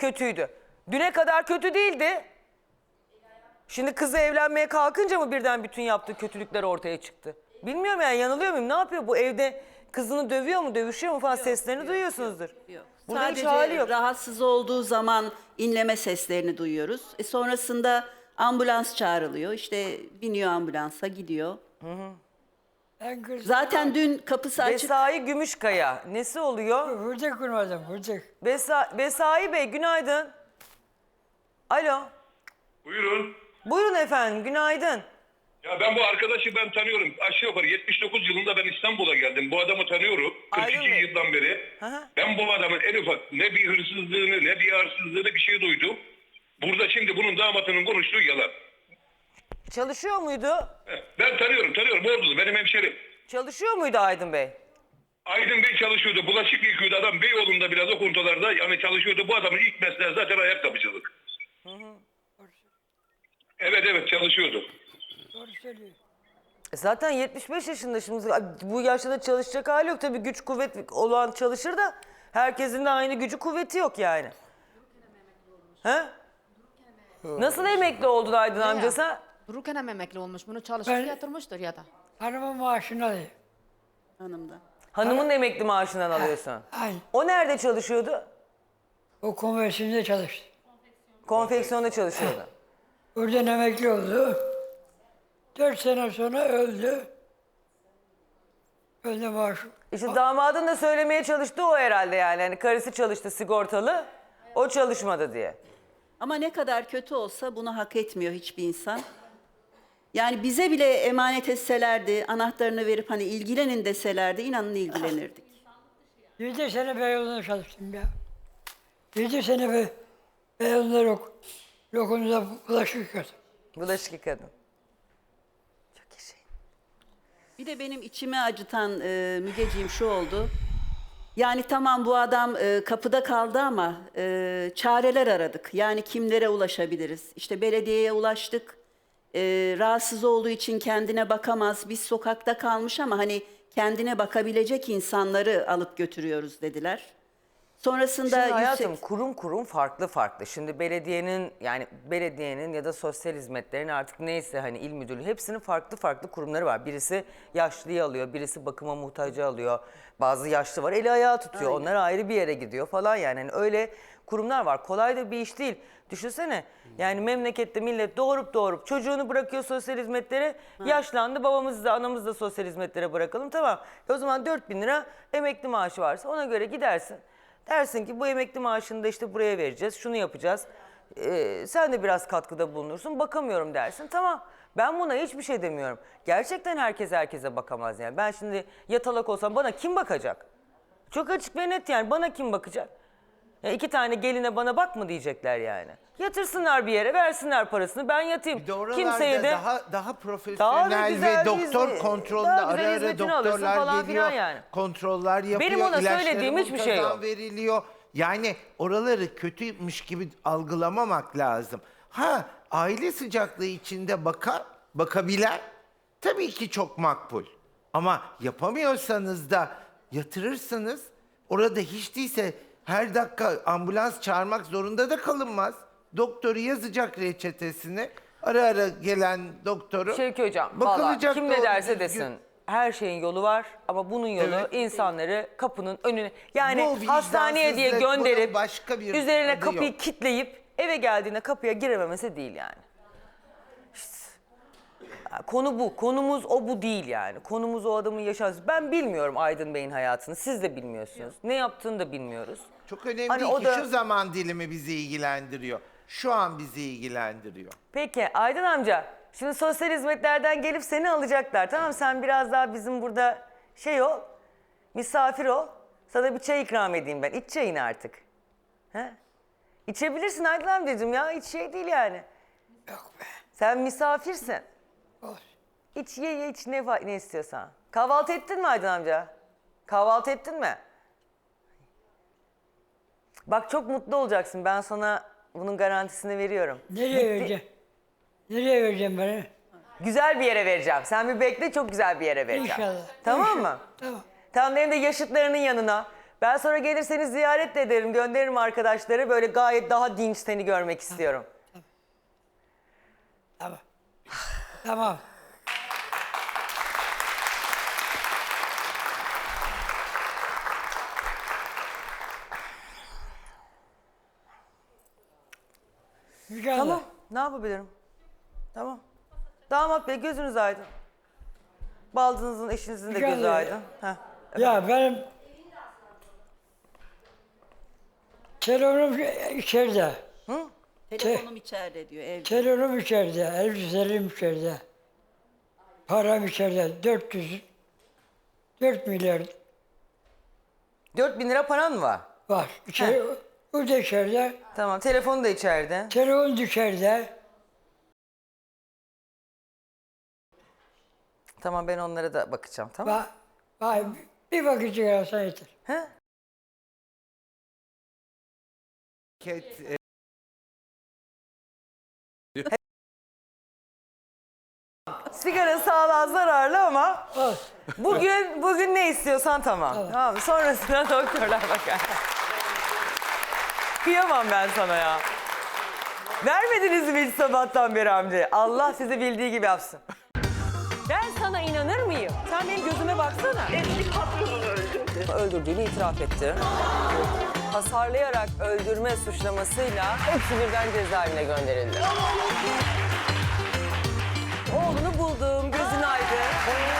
kötüydü. Düne kadar kötü değildi. Şimdi kızı evlenmeye kalkınca mı birden bütün yaptığı kötülükler ortaya çıktı? Bilmiyorum yani yanılıyor muyum? Ne yapıyor bu evde? Kızını dövüyor mu, dövüşüyor mu falan seslerini duyuyorsunuzdur. Yok. Burada hiç Sadece hali yok. rahatsız olduğu zaman inleme seslerini duyuyoruz. E sonrasında ambulans çağrılıyor. İşte biniyor ambulansa gidiyor. Ben kız Zaten dün kapısı açık. Besai Gümüşkaya. Nesi oluyor? hırtık kurmadım hırtık. Besa Besai Bey günaydın. Alo. Buyurun. Buyurun efendim günaydın. Ya ben bu arkadaşı ben tanıyorum. Aşağı yukarı 79 yılında ben İstanbul'a geldim. Bu adamı tanıyorum. Aydın 42 Bey. yıldan beri. Hı. Ben bu adamın en ufak ne bir hırsızlığını ne bir arsızlığını bir şey duydum. Burada şimdi bunun damatının konuştuğu yalan. Çalışıyor muydu? Ben tanıyorum tanıyorum Ordulu benim hemşerim. Çalışıyor muydu Aydın Bey? Aydın Bey çalışıyordu. Bulaşık yıkıyordu adam. Beyoğlu'nda biraz o kontolarda yani çalışıyordu. Bu adamın ilk mesleği zaten ayakkabıcılık. Evet evet çalışıyordu. Doğru söylüyor. E Zaten 75 yaşında şimdi bu yaşta da çalışacak hali yok. Tabii güç kuvvet olan çalışır da herkesin de aynı gücü kuvveti yok yani. He? Nasıl emekli oldun Aydın amca sen? Dururken hem emekli olmuş. Bunu çalışıp Ben- yatırmıştır ya da. Hanımın maaşını alıyor. Hanımda. Hanımın emekli maaşından alıyorsun. Aynı. O nerede çalışıyordu? O konversiyonda çalıştı. Konfeksiyonda çalışıyordu. Oradan emekli oldu. Dört sene sonra öldü. Öldü maaşı. İşte damadın da söylemeye çalıştığı o herhalde yani. Hani karısı çalıştı sigortalı. O çalışmadı diye. Ama ne kadar kötü olsa bunu hak etmiyor hiçbir insan. Yani bize bile emanet etselerdi, anahtarını verip hani ilgilenin deselerdi inanın ilgilenirdik. Yedi sene Beyoğlu'nda çalıştım ya. Yedi sene be, Beyoğlu'nda lok, lokumda bulaşık yıkadım. Bulaşık yıkadın. Çok iyi şey. Bir de benim içimi acıtan e, Mügeciğim şu oldu. Yani tamam bu adam e, kapıda kaldı ama e, çareler aradık. Yani kimlere ulaşabiliriz? İşte belediyeye ulaştık. E, rahatsız olduğu için kendine bakamaz. Biz sokakta kalmış ama hani kendine bakabilecek insanları alıp götürüyoruz dediler. Sonrasında Şimdi hayatım yüksek- kurum kurum farklı farklı. Şimdi belediyenin yani belediyenin ya da sosyal hizmetlerin artık neyse hani il müdürlüğü hepsinin farklı farklı kurumları var. Birisi yaşlıyı alıyor, birisi bakıma muhtacı alıyor. Bazı yaşlı var eli ayağı tutuyor. Onlar ayrı bir yere gidiyor falan yani. Hani öyle kurumlar var. Kolay da bir iş değil. Düşünsene yani memlekette millet doğurup doğurup çocuğunu bırakıyor sosyal hizmetlere. Yaşlandı babamızı da anamızı da sosyal hizmetlere bırakalım tamam. E o zaman 4000 lira emekli maaşı varsa ona göre gidersin. Dersin ki bu emekli maaşını da işte buraya vereceğiz, şunu yapacağız. Ee, sen de biraz katkıda bulunursun, bakamıyorum dersin. Tamam, ben buna hiçbir şey demiyorum. Gerçekten herkes herkese bakamaz yani. Ben şimdi yatalak olsam bana kim bakacak? Çok açık ve net yani bana kim bakacak? Ya iki tane geline bana bak mı diyecekler yani. Yatırsınlar bir yere, versinler parasını, ben yatayım. Bir de oralarda Kimseye de daha daha Daha da profesyonel güzel ve doktor hizmet- kontrolünde daha güzel ara ara hizmetini alırsın doktorlar falan geliyor. filan yani. Kontroller yapıyor. Benim ona ilaçları söylediğim hiçbir şey muntazam yok. veriliyor. Yani oraları kötüymüş gibi algılamamak lazım. Ha aile sıcaklığı içinde bakan, bakabilen tabii ki çok makbul. Ama yapamıyorsanız da yatırırsınız. Orada hiç değilse her dakika ambulans çağırmak zorunda da kalınmaz. Doktoru yazacak reçetesini. Ara ara gelen doktoru Şevki Hocam, valla bakılacak kim ne derse düzgün. desin. Her şeyin yolu var ama bunun yolu Evet. insanları kapının önüne yani Bu hastaneye diye vicdansızlık, gönderip başka bir üzerine adı kapıyı yok. kitleyip eve geldiğinde kapıya girememesi değil yani. Konu bu. Konumuz o bu değil yani. Konumuz o adamın yaşantısı. Ben bilmiyorum Aydın Bey'in hayatını. Siz de bilmiyorsunuz. Ne yaptığını da bilmiyoruz. Çok önemli Hani ki o da- şu zaman dilimi bizi ilgilendiriyor. Şu an bizi ilgilendiriyor. Peki Aydın amca şimdi sosyal hizmetlerden gelip seni alacaklar tamam sen biraz daha bizim burada şey ol misafir ol sana bir çay ikram edeyim ben iç çayını artık. He? İçebilirsin Aydın amcacığım ya hiç şey değil yani. Yok be. Sen misafirsin. İç ye ye iç ne, fa- ne istiyorsan. Kahvaltı ettin mi Aydın amca? Kahvaltı ettin mi? Bak çok mutlu olacaksın ben sana bunun garantisini veriyorum. Nereye vereceğim? Nereye vereceğim bana? Güzel bir yere vereceğim. Sen bir bekle çok güzel bir yere vereceğim. İnşallah. Tamam mı? Tamam. Tamam benim de yaşıtlarının yanına Ben sonra gelirseniz ziyaret de ederim. Gönderirim arkadaşları. Böyle gayet daha dinç seni görmek istiyorum. Tamam. Tamam. Müge Hanım, Tamam. Ne yapabilirim? Tamam. Damat Bey gözünüz aydın. Baldızınızın eşinizin de Müge gözü Hanım. aydın. Heh. Ya benim telefonum içeride. Telefonum içeride diyor evde. Telefonum içeride, elbiselerim içeride. Param içeride. 400, 4 milyar 4 bin lira paran mı var? var. İçeri, o da içeride. Tamam. Telefonu da içeride. Telefon da içeride. Tamam ben onlara da bakacağım tamam Bak, bak, bir vakit çıkarsan yeter. He? Ket, e, Sigara sağlığa zararlı ama bugün bugün ne istiyorsan tamam. Tamam. Sonrasına doktorlar bakar. Kıyamam ben sana ya. Vermediniz mi hiç sabahtan beri Hamdi? Allah sizi bildiği gibi yapsın. Ben sana inanır mıyım? Sen benim gözüme baksana. Eski patronunu öldürdü. Öldürdüğünü itiraf etti. Hasarlayarak öldürme suçlamasıyla hepsi birden cezaevine gönderildi. Oğlunu buldum, gözün aydın.